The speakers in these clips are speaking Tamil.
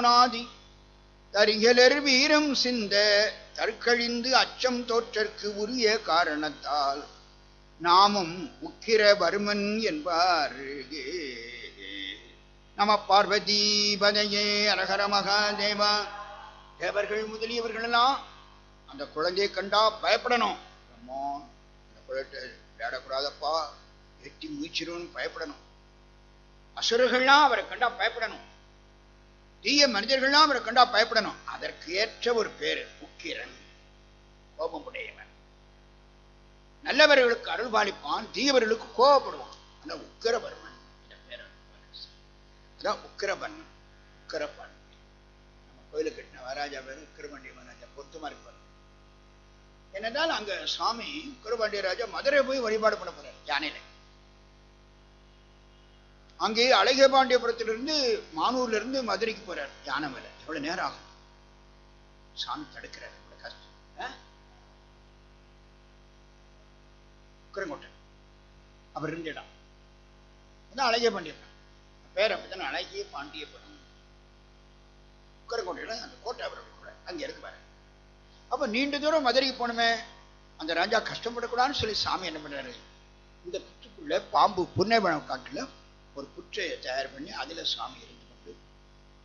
தோனாதி தரிகலர் வீரம் சிந்த தற்கழிந்து அச்சம் தோற்றற்கு உரிய காரணத்தால் நாமும் உக்கிரவர்மன் என்பார். நம பார்வதி பதையே அரகர மகாதேவா. தேவர்கள் முதலியவர்கள் எல்லாம் அந்த குழந்தையை கண்டா பயப்படணும். அம்மா குழந்தை விளையாடக்கூடாதப்பா. எட்டி முயற்சிடும் பயப்படணும். அசுரர்கள்லாம் அவரை கண்டா பயப்படணும். தீய மனிதர்கள்லாம் அவரை கண்டா பயப்படணும். அதற்கு ஏற்ற ஒரு பேரு உக்கிரன். கோபமுடையவன். நல்லவர்களுக்கு அருள் பாலிப்பான் தீயவர்களுக்கு கோபப்படுவான். உக்கிரபர்மன் உக்கிரவர்மன் அதான் உக்கிரபன் உக்கிரபன் நம்ம கோயிலுக்கு கட்டின வராஜா பேர் உக்கிரபாண்டிய மகாராஜா பொருத்தமா இருப்பார். என்னதான் அங்க சுவாமி உக்கிரபாண்டிய ராஜா மதுரை போய் வழிபாடு பண்ண போறார் யானையில. அங்கே அழகபாண்டியபுரத்திலிருந்து மானூர்ல இருந்து மதுரைக்கு போகிறார் யானை மேலே எவ்வளவு நேரம் ஆகும்? சாமி தடுக்கிறார் இவ்வளோ கஷ்டம் ஆ? அவர் இருந்த இடம். அதான் அழகிய பாண்டியபுரம். பேர் அப்படித்தான் அழகிய பாண்டியபுரம். உக்கரங்கோட்டையில அந்த கோட்டை அவர் கூட அங்கே இருக்கு பாரு அப்போ நீண்ட தூரம் மதுரைக்கு போகணுமே அந்த ராஜா கஷ்டப்படக்கூடாதுன்னு சொல்லி சாமி என்ன பண்ணுறாரு இந்த புற்றுக்குள்ள பாம்பு புன்னைவனம் காட்டில் ஒரு புற்றை தயார் பண்ணி அதில் சாமி இருந்து கொண்டு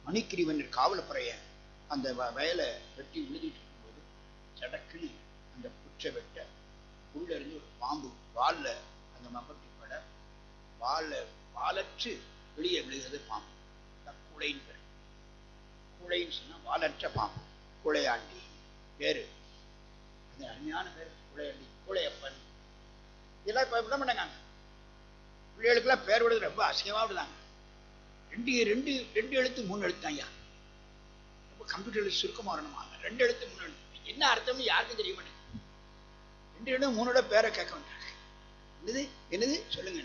மணிக்கிரிவன் காவலப்புறைய அந்த வயலை வெட்டி விழுதிட்டு இருக்கும்போது சடக்குன்னு அந்த புற்றை வெட்ட உள்ள இருந்து ஒரு பாம்பு வால்ல அந்த மம்பட்டி பட வாழ வாலற்று வெளியே விழுகிறது பாம்பு. குழைன்னு பேர். குழைன்னு சொன்னா வாலற்ற பாம்பு. குழையாண்டி பேரு. அந்த அருமையான பேர். குழையாண்டி குழையப்பன். இதெல்லாம் இப்போ விட மாட்டாங்க பிள்ளைகளுக்கெல்லாம் பேர் விடுறது ரொம்ப அசிங்கமா விடுதாங்க ரெண்டு ரெண்டு ரெண்டு எழுத்து மூணு எழுத்து ஐயா. ரொம்ப கம்ப்யூட்டரில் சுருக்கமாக வரணுமாங்க ரெண்டு எழுத்து மூணு எழுத்து. என்ன அர்த்தம்னு யாருக்கும் தெரிய மாட்டேங்குது. ரெண்டு எழுத்து மூணோட பேரை கேட்க மாட்டாங்க என்னது? என்னது? சொல்லுங்க.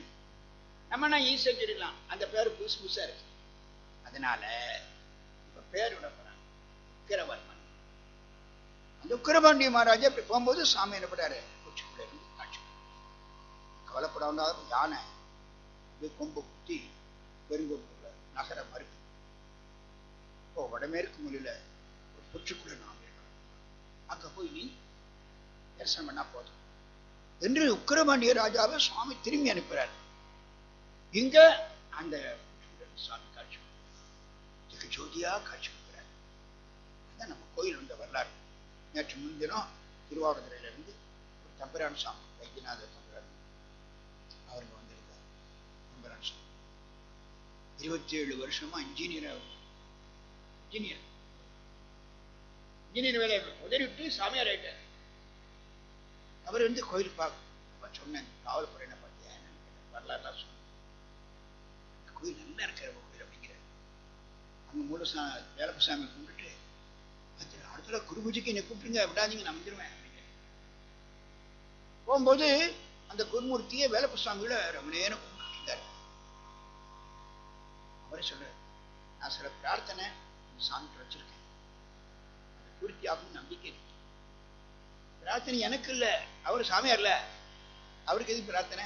நம்ம நான் ஈஸியாக சொல்லிடலாம். அந்த பேர் புதுசு புதுசா இருக்கு. அதனால இப்ப பேர் விட போறாங்க. உக்கிரவர்மன் அந்த உக்கிரபாண்டிய மகாராஜா இப்படி போகும்போது சாமி என்ன பண்ணாரு கொச்சிக்குள்ள இருந்து காட்சி யானை போய் கொம்பு குத்தி பெருங்கோட்டுக்குள்ள நகர மறுப்பு. இப்போ வடமேற்கு மொழியில ஒரு புற்றுக்குள்ள நாம் இருக்கணும் அங்க போய் நீ தரிசனம் பண்ணா போதும். என்று உக்கிரபாண்டிய ராஜாவை சுவாமி திரும்பி அனுப்புறார். இங்க அந்த சுவாமி காட்சி ஜெக ஜோதியா காட்சி கொடுக்கிறார். அதான் நம்ம கோயில் வந்த வரலாறு. நேற்று முன்தினம் திருவாவூரத்துறையில இருந்து ஒரு தம்பரான் சாமி வைத்தியநாத தம்பி அவருக்கு வந்திருக்கார் தம்பரான் சாமி இருபத்தி ஏழு வருஷமா இன்ஜினியர் இன்ஜினியர் இன்ஜினியர் வேலை உதறிவிட்டு சாமியார் ஆயிட்டார். அவர் வந்து கோயில் பார்க்க சொன்னேன் காவல்துறை என்ன வரலாறுலாம் சொன்னேன் கோயில் நல்லா இருக்கிற கோயில் அப்படிங்கிறார். அங்க மூலசா வேலப்பசாமி கும்பிட்டு அடுத்த குருபூஜிக்கு என்னை கூப்பிட்டுருங்க விடாதீங்க நான் வந்துடுவேன் அப்படிங்கிறார். போகும்போது அந்த குருமூர்த்தியை வேலப்பசாமியோட ரொம்ப நேரம் அவரே சொல்லு. நான் சில பிரார்த்தனை சாமிக்கு வச்சிருக்கேன். அது பூர்த்தி நம்பிக்கை பிரார்த்தனை எனக்கு இல்ல. அவர் சாமியார்ல. அவருக்கு எது பிரார்த்தனை?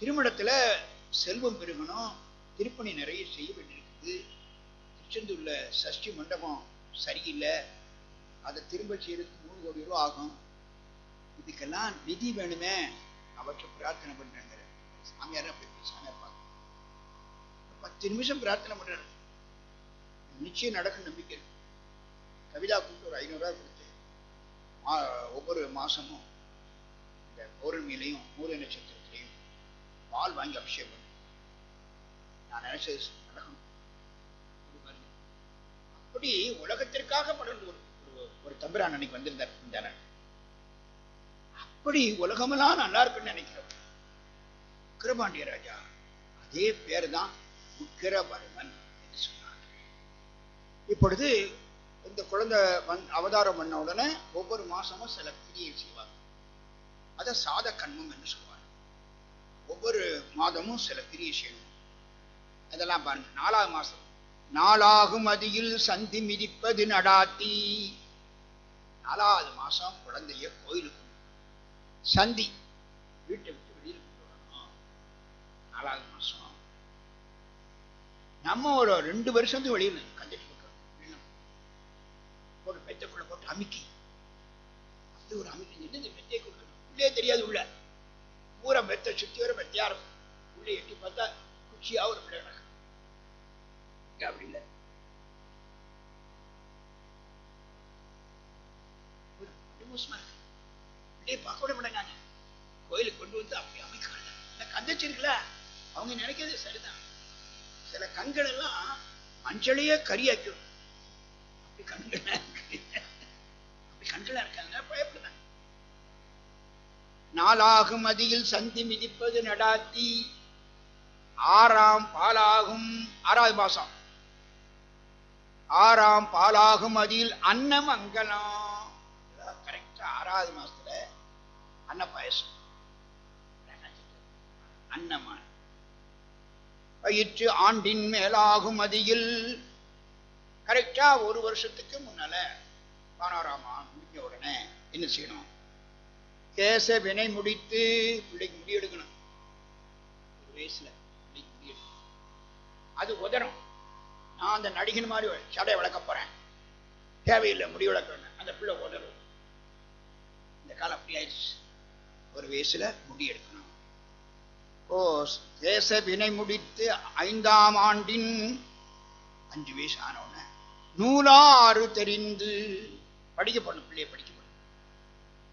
திருமணத்துல செல்வம் பெருகணும். திருப்பணி நிறைய செய்ய வேண்டியிருக்குது திருச்செந்தூரில் சஷ்டி மண்டபம் சரியில்லை. அதை திரும்ப செய்யறதுக்கு மூணு கோடி ரூபா ஆகும். இதுக்கெல்லாம் நிதி வேணுமே. அவற்றை பிரார்த்தனை பண்றாங்க சாமியார் அப்படி போய் சாமியார் பார்க்க பத்து நிமிஷம் பிரார்த்தனை பண்றாரு. நிச்சயம் நடக்கும் நம்பிக்கை. கவிதா கூப்பிட்டு ஒரு ஐநூறு கொடுத்து மா- ஒவ்வொரு மாசமும் இந்த பௌர்ணமியிலையும் மூல நட்சத்திரத்திலையும் பால் வாங்கி அபிஷேகம் பண்ணு. நான் நினைச்சது நடக்கும். அப்படி உலகத்திற்காக படர்ந்து ஒரு ஒரு- தம்பிரான் அன்னைக்கு வந்திருந்தார் இந்த அப்படி உலகமெல்லாம் நல்லா இருக்குன்னு நினைக்கிறோம் உக்கிரபாண்டிய ராஜா அதே பேர் தான் உக்கிரவர்மன் என்று சொன்னார்கள். இப்பொழுது இந்த குழந்தை வந் அவதாரம் பண்ண உடனே ஒவ்வொரு மாசமும் சில கிரியை செய்வாங்க. அதை சாத கண்மம் என்று சொல்லுவாங்க. ஒவ்வொரு மாதமும் சில கிரியை செய்யணும். அதெல்லாம் பாருங்க. நாலாவது மாசம். நாளாகும் அதியில் சந்தி மிதிப்பது நடாத்தி. நாலாவது மாசம் குழந்தைய கோயிலுக்கு சந்தி வீட்டை விட்டு வெளியில் கொண்டு வரணும். நாலாவது மாசம் நம்ம ஒரு ரெண்டு வருஷத்துக்கு வெளியில் கண்டிப்பா போட்டு மெத்தைக்குள்ள போட்டு அமுக்கி. அப்படி ஒரு அமுக்கி நின்று மெத்தையை கொடுக்கணும். உள்ளே தெரியாது உள்ள. பூரா மெத்தை சுத்தி வர மெத்தையா இருக்கும். உள்ளே எட்டி பார்த்தா குச்சியா ஒரு பிள்ளை நடக்கும் அப்படி இல்லை. ஒரு இருக்கு. உள்ளே பார்க்க விட மாட்டாங்க கோயிலுக்கு கொண்டு வந்து அப்படி அமைக்கிறாங்க இந்த கந்தச்சி இருக்குல்ல அவங்க நினைக்கிறது சரிதான். சில கண்கள் எல்லாம் மஞ்சளையே கரியாக்கிடும். அப்படி கண்கள் அப்படி கண்களா இருக்காங்க பயப்படுறாங்க நாளாகும் அதியில் சந்தி மிதிப்பது நடாத்தி. ஆறாம் பாலாகும் ஆறாவது மாசம். ஆறாம் பாலாகும் அதில் அன்னம் அங்கலாம் கரெக்டா ஆறாவது மாசத்துல அன்ன பாயசம் அன்னமான. வயிற்று ஆண்டின் மேலாகும் அதியில் கரெக்டா ஒரு வருஷத்துக்கு முன்னால பானாராமா முடிஞ்ச உடனே என்ன செய்யணும்? கேச வினை முடித்து பிள்ளைக்கு முடி எடுக்கணும். ஒரு வயசுல பிள்ளைக்கு முடி எடுக்கணும். அது உதரும் நான் அந்த நடிகன் மாதிரி சடை வளர்க்க போறேன். தேவையில்லை முடி வளர்க்கணும் அந்த பிள்ளை உதரும் இந்த காலம் அப்படி ஆயிடுச்சு. ஒரு வயசுல முடி எடுக்கணும். ஓ தேச வினை முடித்து ஐந்தாம் ஆண்டின் அஞ்சு வயசு ஆனவுடனே நூலாறு தெரிந்து படிக்க போடணும் பிள்ளைய படிக்க போடணும்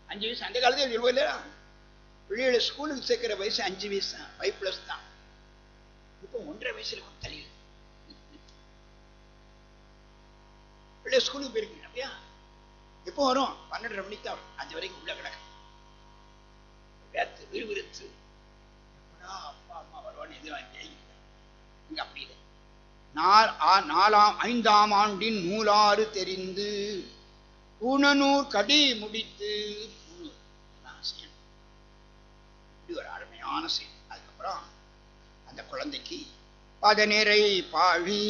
அஞ்சு வயசு அந்த காலத்துல இருபது இல்லையா? பிள்ளைகளை ஸ்கூலுக்கு சேர்க்கிற வயசு அஞ்சு வயசு தான் ஃபைவ் ப்ளஸ் தான். இப்போ ஒன்றரை வயசுல கொஞ்சம் தெரியுது பிள்ளை ஸ்கூலுக்கு போயிருக்கீங்க அப்படியா? எப்போ வரும்? பன்னெண்டரை மணிக்கு தான் அஞ்சு வரைக்கும் உள்ள கிடக்கு. வேத்து விறுவிறுத்து நான் அப்பா அம்மா வருவான்னு எதிர்பார்த்தே இங்க அப்படி இல்லை. நாலாம் ஐந்தாம் ஆண்டின் நூலாறு தெரிந்து ஊனநூர் கடி முடித்து இப்படி ஒரு அருமையான செயல் அதுக்கப்புறம் அந்த குழந்தைக்கு பதநிறை பாழி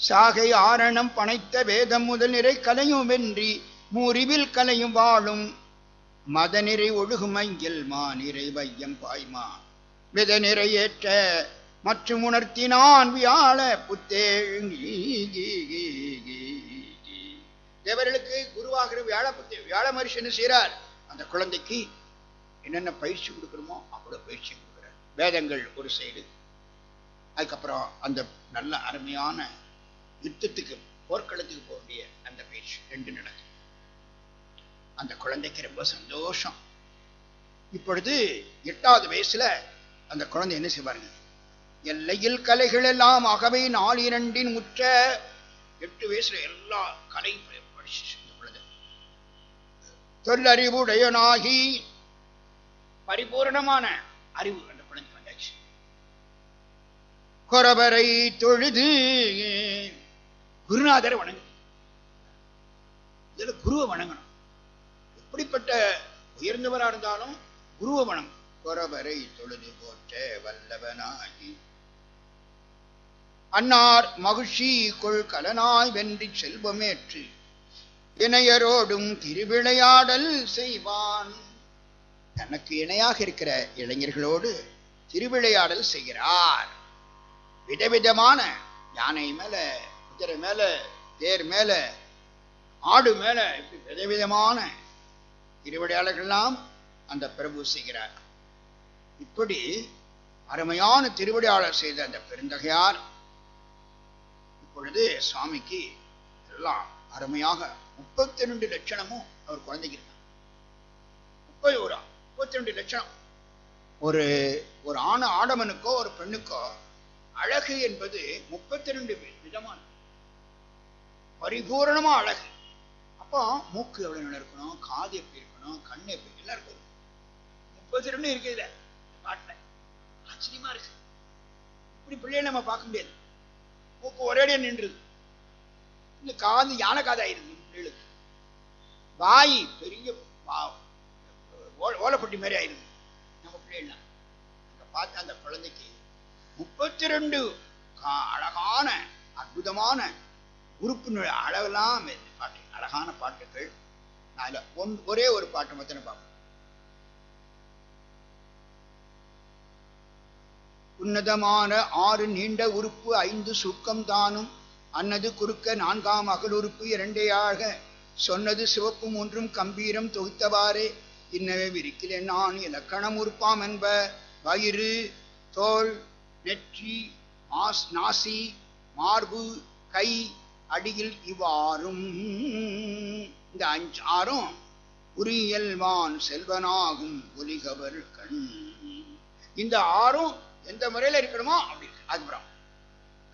சாகை ஆரணம் பனைத்த வேதம் முதல் நிறை கலையும் வென்றி மூறிவில் கலையும் வாழும் மதநிறை ஒழுகுமையில் மாநிறை வையம் பாய்மா. வித நிறையேற்ற மற்றும் உணர்த்தினான் வியாழ புத்தேழி தேவர்களுக்கு குருவாகிற வியாழ புத்தே வியாழ மனுஷன் செய்கிறார் அந்த குழந்தைக்கு என்னென்ன பயிற்சி கொடுக்கணுமோ அவ்வளோ பயிற்சி கொடுக்குறார். வேதங்கள் ஒரு சைடு. அதுக்கப்புறம் அந்த நல்ல அருமையான யுத்தத்துக்கு போர்க்களத்துக்கு குழந்தைக்கு ரொம்ப சந்தோஷம். இப்பொழுது எட்டாவது வயசுல அந்த குழந்தை என்ன செய்வாருங்க? எல்லையில் கலைகள் எல்லாம் அகவை நாளிரண்டின் முற்ற எட்டு வயசுல எல்லா கலை படிச்சு தொல்லறிவுடையனாகி பரிபூரணமான அறிவு அந்த குழந்தை வந்தாச்சு. கொரவரை தொழுது குருநாதரை வணங்கு. இதுல குருவை வணங்கணும். உயர்ந்தவராக இருந்தாலும் குருவமனம் வணங்கும் தொழுது போற்ற வல்லவனாகி. அன்னார் மகிழ்ச்சி கொள் கலனாய் வென்றி செல்வமேற்று இணையரோடும் திருவிளையாடல் செய்வான். தனக்கு இணையாக இருக்கிற இளைஞர்களோடு திருவிளையாடல் செய்கிறார். விதவிதமான யானை மேல குதிரை மேல தேர் மேல ஆடு மேல இப்படி விதவிதமான திருவிடையாளர்கள்லாம் அந்த பிரபு செய்கிறார். இப்படி அருமையான திருவிடையாளர் செய்த அந்த பெருந்தகையார் இப்பொழுது சுவாமிக்கு எல்லாம் அருமையாக முப்பத்தி ரெண்டு லட்சணமும் அவர் குழந்தைக்கு முப்பது ஒரு முப்பத்தி ரெண்டு லட்சணம். ஒரு ஒரு ஆண ஆடவனுக்கோ ஒரு பெண்ணுக்கோ அழகு என்பது முப்பத்தி ரெண்டு விதமான பரிபூரணமா அழகு. அப்போ மூக்கு எவ்வளவு இருக்கணும் காது எப்படி இருக்கணும்? கண்ணு எப்படி எல்லாருக்கும் முப்பது ரெண்டு இருக்கு இதுல. இந்த பாட்டுல ஆச்சரியமா இருக்கு. இப்படி பிள்ளைய நம்ம பார்க்க முடியாது. மூக்கு ஒரேடியா நின்றுது. இந்த காது யானை காதாயிருது பிள்ளைகளுக்கு. வாய் பெரிய ஓலப்பட்டி மாதிரி ஆயிருது நம்ம பிள்ளைகள்லாம். அங்க பார்த்த அந்த குழந்தைக்கு முப்பத்தி ரெண்டு அழகான அற்புதமான உறுப்பினுடைய அழகெல்லாம் பாட்டு அழகான பாட்டுகள் அதுல ஒன் ஒரே ஒரு பாட்டு மாத்திரம் பார்ப்போம் உன்னதமான ஆறு நீண்ட உறுப்பு ஐந்து சுக்கம் தானும். அன்னது குறுக்க நான்காம் அகலுறுப்பு இரண்டையாக சொன்னது சிவப்பும் ஒன்றும் கம்பீரம் தொகுத்தவாறே. இன்னவே விரிக்கிறேன் நான் இலக்கணம் உறுப்பாம் என்ப. வயிறு தோல் நெற்றி மாஸ் நாசி மார்பு கை அடியில் இவ்வாறும். இந்த அஞ்சு ஆறும் உரியல்வான் செல்வனாகும் ஒலிகவர் கண். இந்த ஆறும் எந்த முறையில இருக்கணுமோ அப்படி அதுபுறம்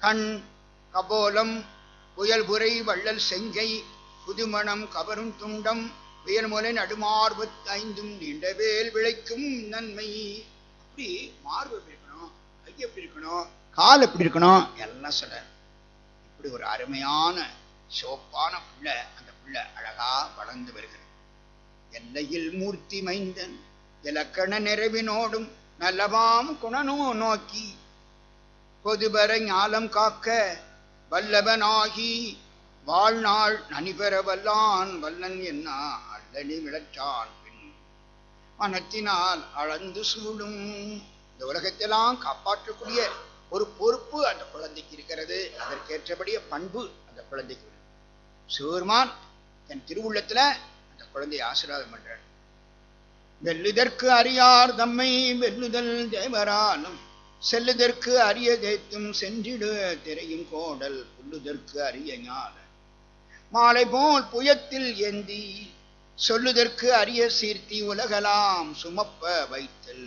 கண் கபோலம் புயல் புரை வள்ளல் செங்கை புதுமணம் கவரும் துண்டம் வியல்முலை நடுமார்பத் ஐந்தும் நீண்ட வேல் விளைக்கும் நன்மை. அப்படி மார்பு எப்படி இருக்கணும்? கை எப்படி இருக்கணும்? கால் எப்படி இருக்கணும்? எல்லாம் சொல்ற இப்படி ஒரு அருமையான சிவப்பான பிள்ளை அந்த உள்ள அழகா வளர்ந்து வருகிறது. எல்லையில் மூர்த்தி மைந்தன் இலக்கண நிறைவினோடும் நல்லவாம் குணனோ நோக்கி பொதுபர ஞாலம் காக்க வல்லவனாகி வாழ்நாள் நனிபெற வல்லான் வல்லன் என்ன அல்லணி விளற்றான் பின் மனத்தினால் அளந்து சூடும். இந்த உலகத்தெல்லாம் காப்பாற்றக்கூடிய ஒரு பொறுப்பு அந்த குழந்தைக்கு இருக்கிறது. அதற்கேற்றபடிய பண்பு அந்த குழந்தைக்கு சூர்மான் என் தன் திருவுள்ளத்துல அந்த குழந்தையை ஆசீர்வாதம் பண்றார். வெல்லுதற்கு அறியார் தம்மை வெல்லுதல் தேவரானும் செல்லுதற்கு அரிய தேத்தும் சென்றிடு திரையும் கோடல் புல்லுதற்கு அரிய ஞான. மாலை போல் புயத்தில் ஏந்தி சொல்லுதற்கு அரிய சீர்த்தி உலகலாம் சுமப்ப வைத்தல்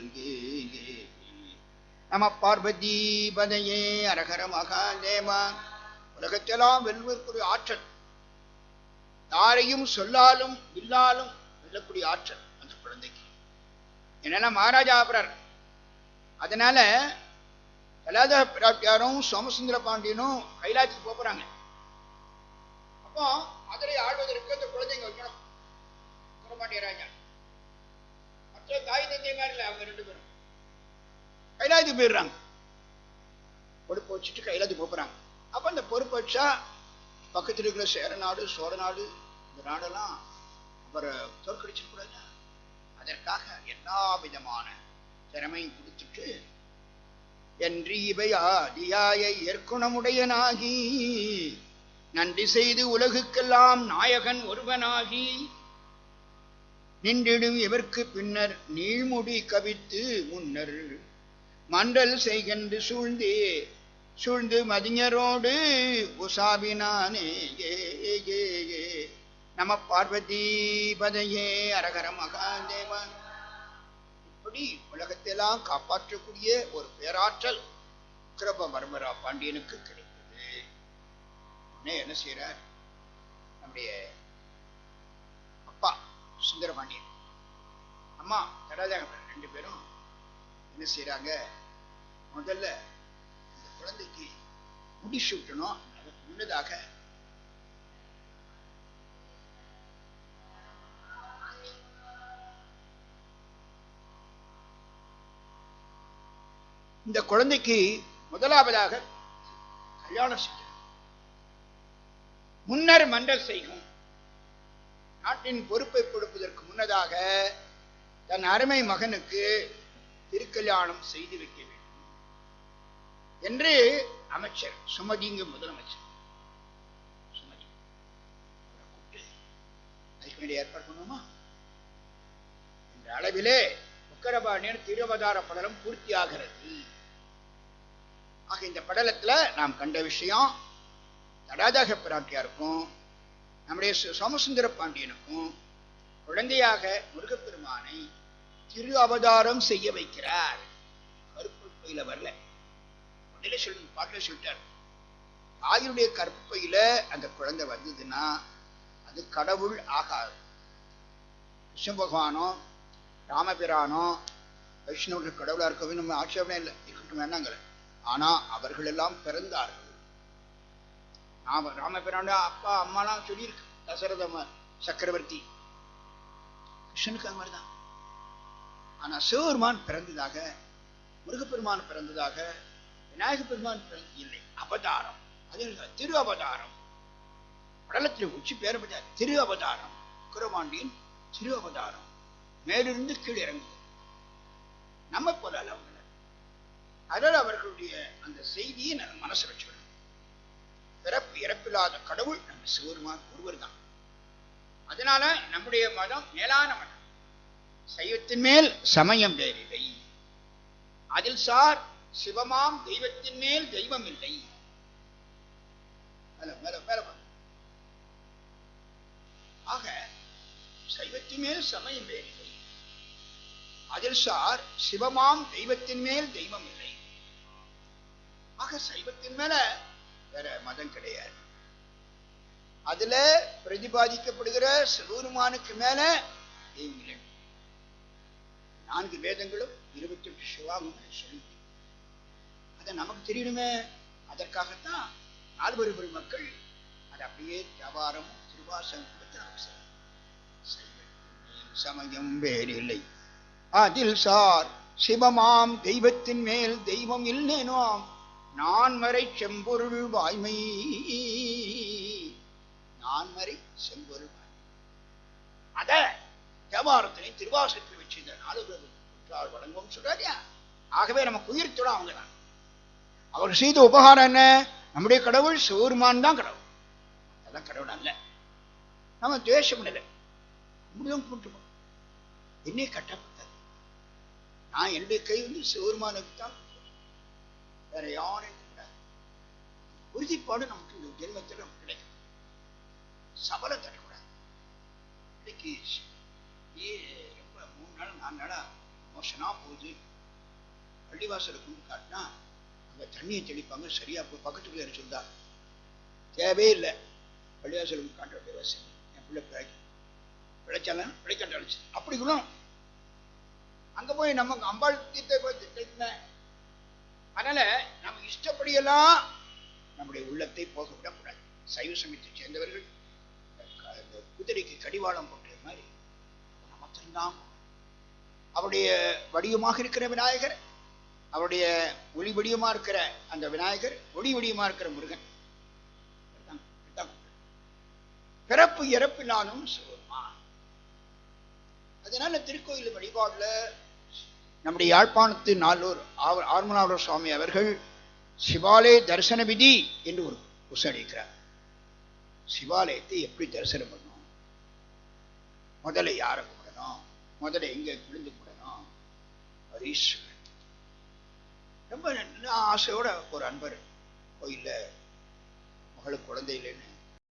நம பார்வதி பதையே அரகர மகாதேவா. உலகத்தெல்லாம் வெல்வதற்குரிய ஆற்றல். யாரையும் சொல்லாலும் இல்லாலும் வெல்லக்கூடிய ஆற்றல் அந்த குழந்தைக்கு. என்னன்னா மகாராஜா அபரர் அதனால கலாத பிராட்டியாரும் சோமசுந்தர பாண்டியனும் கைலாத்துக்கு போகிறாங்க போறாங்க. அப்போ மதுரை ஆழ்வதற்கு அந்த குழந்தைங்க வைக்கணும். சுந்தரபாண்டிய ராஜா. மற்ற தாய் தந்தை மாதிரி இல்லை அவங்க ரெண்டு பேரும். கைலாயத்துக்கு போயிடுறாங்க. பொறுப்பு வச்சுட்டு கைலாயத்துக்கு போகிறாங்க போறாங்க. அந்த பொறுப்பு வச்சா பக்கத்தில் இருக்கிற சேர நாடு சோழ நாடு இந்த நாடெல்லாம் அவரை தோற்கடிச்சிடக்கூடாது அதற்காக எல்லா விதமான திறமையும் கொடுத்துட்டு என்று இவை ஏற்குணமுடையனாகி நன்றி செய்து உலகுக்கெல்லாம் நாயகன் ஒருவனாகி நின்றிடும் இவர்க்கு பின்னர் நீழ்முடி கவித்து முன்னர் மண்டல் செய்கின்ற சூழ்ந்தே சூழ்ந்து மதிஞரோடு உசாவினானேயே. நம பார்வதிபதையே அரகர மகாதேவன் இப்படி உலகத்தெல்லாம் காப்பாற்றக்கூடிய ஒரு பேராற்றல் கிருப மர்மரா பாண்டியனுக்கு கிடைத்தது. உடனே என்ன செய்யறார் நம்முடைய அப்பா சுந்தரபாண்டியன். அம்மா தடாதக ரெண்டு பேரும் என்ன செய்யறாங்க முதல்ல இந்த குழந்தைக்கு முடி அதுக்கு முன்னதாக இந்த குழந்தைக்கு முதலாவதாக கல்யாணம் செய்ய முன்னர் மண்டல் செய்யும். நாட்டின் பொறுப்பை கொடுப்பதற்கு முன்னதாக தன் அருமை மகனுக்கு திருக்கல்யாணம் செய்து வைக்க வேண்டும் என்று அமைச்சர் சுமதிங்க முதலமைச்சர். சுமதி அதுக்கு வேண்டிய ஏற்பாடு பண்ணுவோமா? என்ற அளவிலே உக்கரபாணியன் திருவதார படலம் பூர்த்தியாகிறது. ஆக இந்த படலத்துல நாம் கண்ட விஷயம் தடாதக பிராட்டியாருக்கும் நம்முடைய சோமசுந்தர பாண்டியனுக்கும் குழந்தையாக முருகப்பெருமானை திரு அவதாரம் செய்ய வைக்கிறார். கருப்பையில வரல. உடனே சொல்லி பாட்டில் சொல்லிட்டார். தாயுடைய கற்பையில அந்த குழந்தை வந்ததுன்னா அது கடவுள் ஆகாது. கிருஷ்ண பகவானும் ராமபிரானோ வைஷ்ணவர்கள் கடவுளா இருக்கவே நம்ம ஆட்சேபனை இல்லை. இருக்கட்டும் வேணாங்கிற ஆனா அவர்கள் எல்லாம் பிறந்தார்கள். நாம ராமபிரான அப்பா அம்மாலாம் சொல்லியிருக்கு. தசரத சக்கரவர்த்தி. கிருஷ்ணனுக்கு அது மாதிரிதான். ஆனா சிவபெருமான் பிறந்ததாக முருகப்பெருமான் பிறந்ததாக விநாயக பெருமான் பிறந்த இல்லை. அவதாரம். அது இல்ல, திரு அவதாரம் படலத்தில் உச்சி பேர திரு அவதாரம் குரமாண்டியின் திரு அவதாரம் மேலிருந்து கீழ் இறங்குது. நம்ம போல அல்ல அவங்க அதனால் அவர்களுடைய அந்த செய்தியை நம்ம மனசு வச்சுக்கணும். பிறப்பு இறப்பில்லாத கடவுள் நம்ம சிவருமான் ஒருவர் தான். அதனால நம்முடைய மதம் மேலான மதம். சைவத்தின் மேல் சமயம் வேறில்லை. அதில் சார் சிவமாம் தெய்வத்தின் மேல் தெய்வம் இல்லை. ஆக சைவத்தின் மேல் சமயம் வேறு அதில் சார் சிவமாம் தெய்வத்தின் மேல் தெய்வம் இல்லை. ஆக சைவத்தின் மேல வேற மதம் கிடையாது. அதுல பிரதிபாதிக்கப்படுகிற சிவருமானுக்கு மேல தெய்வம் இல்லை. நான்கு வேதங்களும் இருபத்தி எட்டு சிவாகமும் சொல்லி அதை நமக்கு தெரியணுமே. அதற்காகத்தான் நால்வரு பெருமக்கள் அது அப்படியே வியாபாரமும் திருவாசகம் கொடுத்து நமக்கு சமயம் வேறில்லை. அதில் சார் சிவமாம் தெய்வத்தின் மேல் தெய்வம் இல்லேனோம் நான் மறை செம்பொருள் வாய்மை. நான் மறை செம்பொருள் வாய்மை. அத தேவாரத்தினை திருவாசத்தில் வச்சிருந்த நாடுகிறது குற்றால் வழங்கும் சொல்றாரியா? ஆகவே நமக்கு உயிர்த்தோட அவங்க தான் அவர் செய்த உபகாரம் என்ன? நம்முடைய கடவுள் சிவருமான் தான் கடவுள். அதெல்லாம் கடவுள் அல்ல. நம்ம துவேஷம் இல்லை. முடியும் கூட்டுவோம். என்னை கட்டப்பட்டது நான் என்னுடைய கை வந்து சிவருமானுக்கு தான் வேற யாரும் உறுதிப்பாடு நமக்கு இந்த ஜென்மத்தில் நமக்கு கிடைக்கும். சபலம் தரக்கூடாது. இன்னைக்கு ஏ ரொம்ப மூணு நாள் நாலு நாளா மோசனா போகுது. பள்ளிவாசலை கொண்டு காட்டினா அங்கே தண்ணியை தெளிப்பாங்க சரியா போய் பக்கத்து பிள்ளை தேவையே இல்லை. பள்ளிவாசலுக்கு காட்ட வேண்டிய என் பிள்ளை பிழைக்கும். பிழைச்சாலும் பிழைக்கட்ட அப்படி கூட அங்க போய் நமக்கு அம்பாள் தீர்த்தை போய் திட்டினேன் அதனால நம்ம இஷ்டப்படியெல்லாம் நம்முடைய உள்ளத்தை போக விடக்கூடாது. சைவ சமயத்தை சேர்ந்தவர்கள் இந்த குதிரைக்கு கடிவாளம் போட்ட மாதிரி நமக்குத்தான் அவருடைய வடிவமாக இருக்கிற விநாயகர் அவருடைய ஒளி வடிவமா இருக்கிற அந்த விநாயகர் ஒளி வடிவமா இருக்கிற முருகன். பிறப்பு இறப்பினாலும் சிவருமான் அதனால திருக்கோயில் வழிபாடுல நம்முடைய யாழ்ப்பாணத்து நாலூர் ஆவ- ஆர்மனாவூர் சுவாமி அவர்கள் சிவாலய தரிசன விதி என்று ஒரு புசடிக்கிறார் சிவாலயத்தை எப்படி தரிசனம் பண்ணணும்? முதல்ல யாரை கூடணும் முதல்ல எங்கே விழுந்து கூடணும் ஈஸ்வரன் ரொம்ப நல்ல ஆசையோட ஒரு அன்பர் கோயில்ல மகளுக்கு குழந்தை இல்லைன்னு